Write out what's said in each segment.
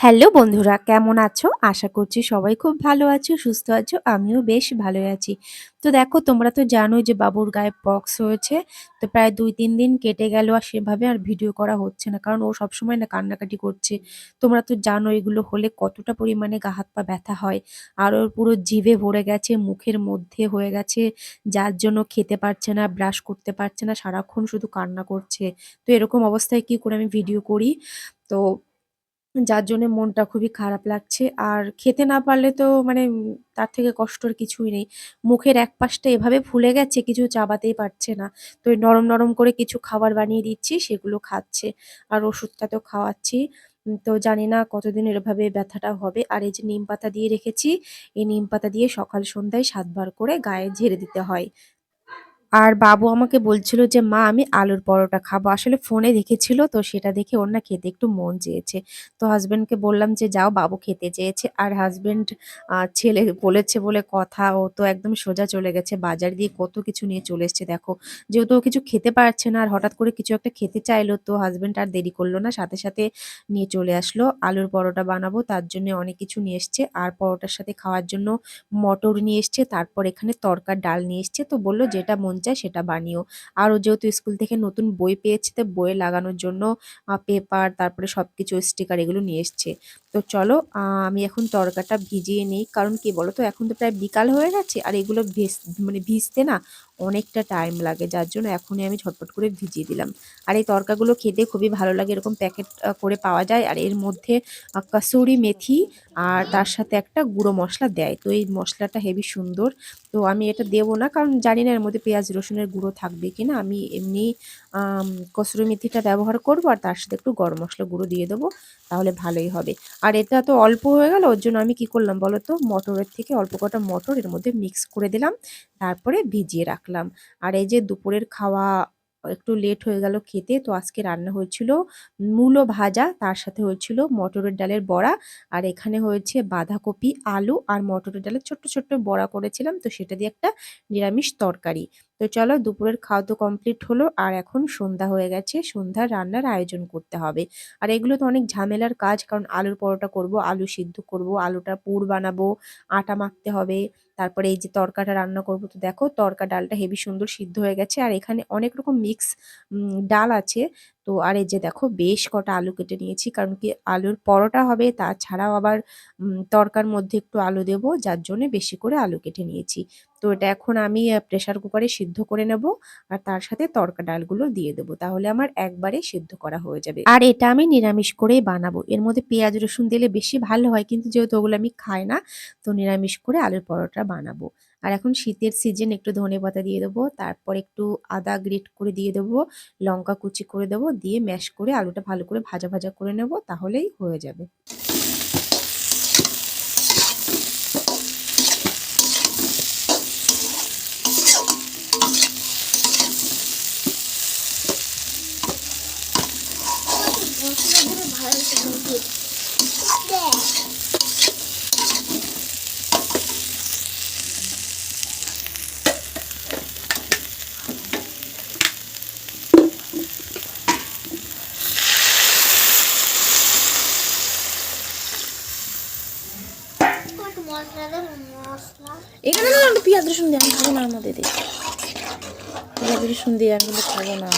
Hello বন্ধুরা, কেমন আছো? আশা করছি সবাই খুব ভালো আছো, সুস্থ আছো, আমিও বেশ ভালোই আছি। তো দেখো, তোমরা তো জানোই যে বাবুর গায়ে পক্স হয়েছে, তো প্রায় দুই তিন দিন কেটে গেল আর সেভাবে আর ভিডিও করা হচ্ছে না, কারণ ও সবসময় না কান্নাকাটি করছে। তোমরা তো জানো এগুলো হলে কতটা পরিমাণে গা হাত পা ব্যথা হয়, আর ওর পুরো জিভে ভরে গেছে, মুখের মধ্যে হয়ে গেছে, যার জন্য খেতে পারছে না, ব্রাশ করতে পারছে না, সারাক্ষণ শুধু কান্না করছে। তো এরকম অবস্থায় কি করে আমি ভিডিও করি? তো যার জন্যে মনটা খুবই খারাপ লাগছে আর খেতে না পারলে তো মানে তার থেকে কষ্টর কিছুই নেই। মুখের এক পাশটা এভাবে ফুলে গেছে কিছু চাবাতেই পারছে না। তো এই নরম, নরম করে কিছু খাবার বানিয়ে দিচ্ছি সেগুলো খাচ্ছে। আর ওষুধটা তো খাওয়াচ্ছি। তো জানি না কতদিন এভাবে ব্যথাটা হবে। আর এই যে নিম পাতা দিয়ে রেখেছি, এই নিম পাতা দিয়ে সকাল সন্ধ্যায় ৭ বার করে গায়ে ঝেড়ে দিতে হয়। আর বাবু আমাকে বলছিল যে, "মা আমি আলুর পরোটা খাব।" আসলে ফোনে দেখেছিল তো সেটা দেখে ওর না খেতে একটু মন চেয়েছে। তো হাসব্যান্ডকে বললাম যে, "যাও বাবু খেতে চেয়েছে।" আর হাসব্যান্ড আ ছেলে বলেছে বলে কথা ও তো একদম সোজা চলে গেছে বাজার দিয়ে কত কিছু নিয়ে চলে এসছে দেখো। যেহেতু ও কিছু খেতে পারছে না আর হঠাৎ করে কিছু একটা খেতে চাইলো তো হাসব্যান্ড আর দেরি করল না। সাথে, সাথে নিয়ে চলে আসলো। আলুর পরোটা বানাবো তার জন্য অনেক কিছু নিয়ে এসছে। আর পরোটার সাথে খাওয়ার জন্য মটর নিয়ে এসছে। তারপর এখানে তড়কার ডাল নিয়ে এসছে। তো বলল যেটা মন চায় সেটা বানিও। আরও যেহেতু স্কুল থেকে নতুন বই পেয়েছে, তো বইয়ে লাগানোর জন্য পেপার, তারপরে সব কিছু স্টিকার এগুলো নিয়ে এসছে। তো চলো আমি এখন তরকাটা ভিজিয়ে নিই। কারণ কি বলো তো এখন তো প্রায় বিকাল হয়ে গেছে, আর এগুলো ভেস মানে ভিজতে না অনেকটা টাইম লাগে। যার জন্য এখনই আমি ঝটপট করে ভিজিয়ে দিলাম। আর এই তরকাগুলো খেতে খুবই ভালো লাগে। এরকম প্যাকেট করে পাওয়া যায়। আর এর মধ্যে কাসুরি মেথি আর তার সাথে একটা গুঁড়ো মশলা দেয়। তো এই মশলাটা হেভি সুন্দর। তো আমি এটা দেবো না, কারণ জানি না এর মধ্যে পেঁয়াজ, রসুনের গুঁড়ো থাকবে কিনা। আমি এমনি কসুরি মেথিটা ব্যবহার করব আর তার সাথে একটু গরম মশলা গুঁড়ো দিয়ে দেবো। তাহলে ভালোই হবে। আর এটা তো অল্প হয়ে গেল, ওর জন্য আমি কি করলাম বলো তো? মটরের থেকে অল্প কটা মটর এর মধ্যে মিক্স করে দিলাম। তারপরে ভিজিয়ে রাখলাম। আর এই যে দুপুরের খাওয়া একটু লেট হয়ে গেল খেতে। তো আজকে রান্না হয়েছিল মূলো ভাজা, তার সাথে হয়েছিল মটরের ডালের বড়া। আর এখানে হয়েছে বাঁধাকপি, আলু আর মটরের ডালের ছোট্ট, ছোট্ট বড়া করেছিলাম। তো সেটা দিয়ে একটা নিরামিষ তরকারি। তো চলো দুপুরের খাওয়া তো কমপ্লিট হলো। আর এখন সন্ধ্যা হয়ে গেছে। সন্ধ্যার রান্নার আয়োজন করতে হবে। আর এগুলো তো অনেক ঝামেলার কাজ কারণ আলুর পরোটা করব, আলু সিদ্ধ করব, আলুটা পুর বানাবো, আটা মাখতে হবে। তারপরে এই যে তরকাটা রান্না করব। তো দেখো তরকা ডালটা হেভি সুন্দর সিদ্ধ হয়ে গেছে। আর এখানে অনেক রকম মিক্স ডাল আছে। তো আর এই যে দেখো বেশ কটা আলু কেটে নিয়েছি। কারণ কি আলুর পরোটা হবে, তাছাড়াও আবার তরকার মধ্যে একটু আলু দেবো, যার জন্যে বেশি করে আলু কেটে নিয়েছি। তো এটা এখন আমি প্রেশার কুকারে সিদ্ধ করে নেব। আর তার সাথে তরকা ডালগুলো দিয়ে দেবো। তাহলে আমার একবারে সিদ্ধ করা হয়ে যাবে। আর এটা আমি নিরামিষ করেই বানাবো। এর মধ্যে পেঁয়াজ রসুন দিলে বেশি ভালো হয়। কিন্তু যেহেতু ওগুলো আমি খাই না, তো নিরামিষ করে আলুর পরোটা বানাবো। আর এখন শীতের সিজন একটু ধনেপাতা দিয়ে দেবো। তারপর একটু আদা গ্রেট করে দিয়ে দেবো। লঙ্কা কুচি করে দেবো। দিয়ে ম্যাশ করে আলুটা ভালো করে ভাজা, ভাজা করে নেব তাহলেই হয়ে যাবে। মশলাগুলো ভালো করে দিয়ে দেখ একটু মশলা দেবো মশলা এখানে না পেঁয়াজ রসুন দিয়ে আমি খাব না, আমাদের পেঁয়াজ রসুন দিয়ে আমি খাব না।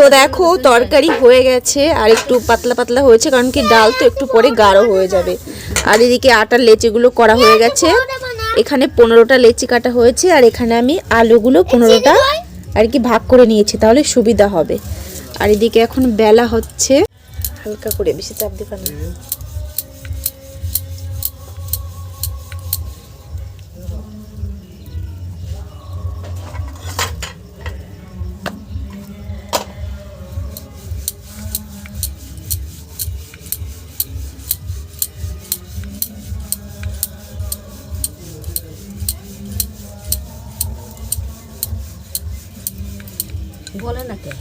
তো দেখো, তরকারি হয়ে গেছে আর একটু পাতলা পাতলা হয়েছে, কারণ কি ডাল তো একটু পরে গাঢ় হয়ে যাবে। আর এদিকে আটার লেচিগুলো করা হয়ে গেছে। এখানে পনেরোটা লেচি কাটা হয়েছে আর এখানে আমি আলুগুলো পনেরোটা আর কি ভাগ করে নিয়েছি, তাহলে সুবিধা হবে। আর এদিকে এখন বেলা হচ্ছে। হালকা করে বেশি চাপ দেবে না। বলে না কে?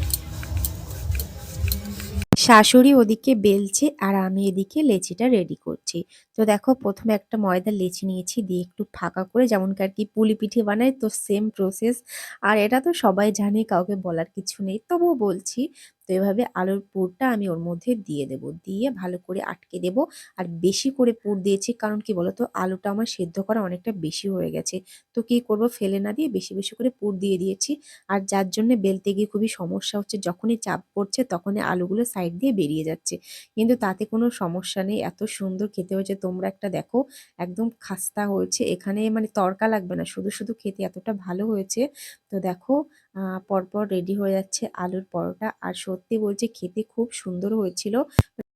শাশুড়ি ওদিকে বেলছে আর আমি এদিকে লেচিটা রেডি করছি। তো দেখো প্রথমে একটা ময়দা লেচি নিয়েছি, দিয়ে একটু ফাঁকা করে যেমন কি আর কি পুলি পিঠে বানায়, তো সেম প্রসেস আর এটা তো সবাই জানে, কাউকে বলার কিছু নেই, তবুও বলছি, তো এভাবে আলুর পুরটা আমি ওর মধ্যে দিয়ে দেব, দিয়ে ভালো করে আটকে দেব। আর বেশি করে পুর দিয়েছি, কারণ কি বলতো, আলুটা আমার সেদ্ধ করা অনেকটা বেশি হয়ে গেছে। তো কি করব, ফেলে না দিয়ে বেশি বেশি করে পুর দিয়ে দিয়েছি। আর যার জন্য বেলতে গিয়ে খুবই সমস্যা হচ্ছে, যখনই চাপ পড়ছে তখনই আলুগুলো সাইড দিয়ে বেরিয়ে যাচ্ছে। কিন্তু তাতে কোনো সমস্যা নেই, এত সুন্দর খেতে হয়েছে তোমরা একটা দেখো, একদম খাস্তা হয়েছে। এখানে মানে তরকা লাগবে না, শুধু শুধু খেতে এতটা ভালো হয়েছে। তো দেখো পরপর রেডি হয়ে যাচ্ছে আলুর পরোটা। আর সত্যি বলছে, খেতে খুব সুন্দর হয়েছিল।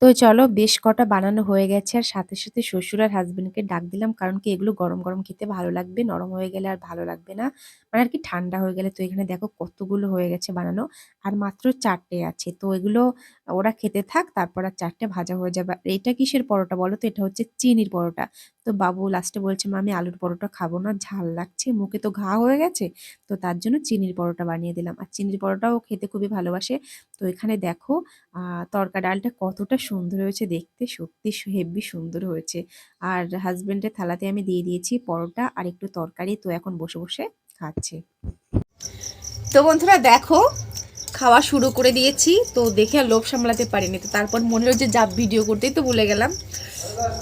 তো চলো বেশ কটা বানানো হয়ে গেছে আর সাথে সাথে শ্বশুর আর হাজবেন্ডকে ডাক দিলাম কারণ কি এগুলো গরম গরম খেতে ভালো লাগবে, নরম হয়ে গেলে আর ভালো লাগবে না। মানে আর কি ঠান্ডা হয়ে গেলে তো এখানে দেখো কতগুলো হয়ে গেছে বানানো আর মাত্র চারটে আছে। তো এগুলো ওরা খেতে থাক তারপর আর চারটে ভাজা হয়ে যাবে। আর এটা কিসের পরোটা বলো তো? এটা হচ্ছে চিনির পরোটা। তো বাবু লাস্টে বলছে, মা, আমি আলুর পরোটা খাব না, ঝাল লাগছে, মুখে তো ঘা হয়ে গেছে। তো তার জন্য চিনির পরোটা বানিয়ে দিলাম। আর চিনির পরোটাও খেতে খুবই ভালোবাসে। তো এখানে দেখো তড়কা ডালটা কতটা সুন্দর হয়েছে, দেখতে সত্যি হেভি সুন্দর হয়েছে। আর হাজবেন্ডের থালাতে আমি দিয়ে দিয়েছি পরোটা আর একটু তরকারি, তো এখন বসে বসে খাচ্ছে। তো বন্ধুরা দেখো, খাওয়া শুরু করে দিয়েছি, তো দেখে আর লোভ সামলাতে পারিনি। তো তারপর মনে হচ্ছে যা ভিডিও করতেই তো ভুলে গেলাম।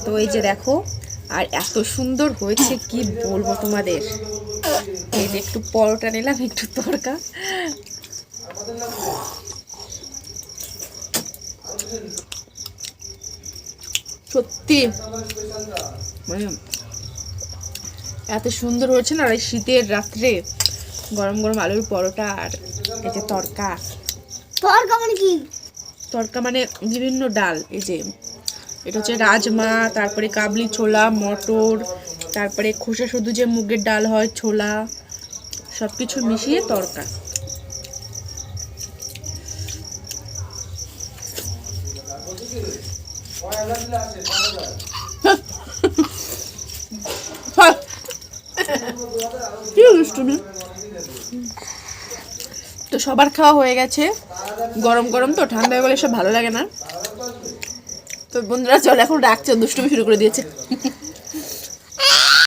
তো এই যে দেখো, আর এত সুন্দর হয়েছে, কি বলব তোমাদের? এই যে একটু পরোটা নিলাম, একটু তরকা। সত্যি। মানে এত সুন্দর হয়েছে না আর এই শীতের রাত্রে। গরম গরম আলুর পরোটা আর এই যে তরকা। তোর কেমন কি? তরকা মানে বিভিন্ন ডাল এই যে এটা হচ্ছে রাজমা তারপরে কাবলি ছোলা মটর তারপরে খোসা শুধু যে মুগের ডাল হয় ছোলা সব কিছু মিশিয়ে তরকা। কি তো সবার খাওয়া হয়ে গেছে। গরম গরম তো, ঠান্ডা হয়ে গেলে সব ভালো লাগে না। তো বন্ধুরা, চল এখন ডাকছে দুষ্টুমি শুরু করে দিয়েছে।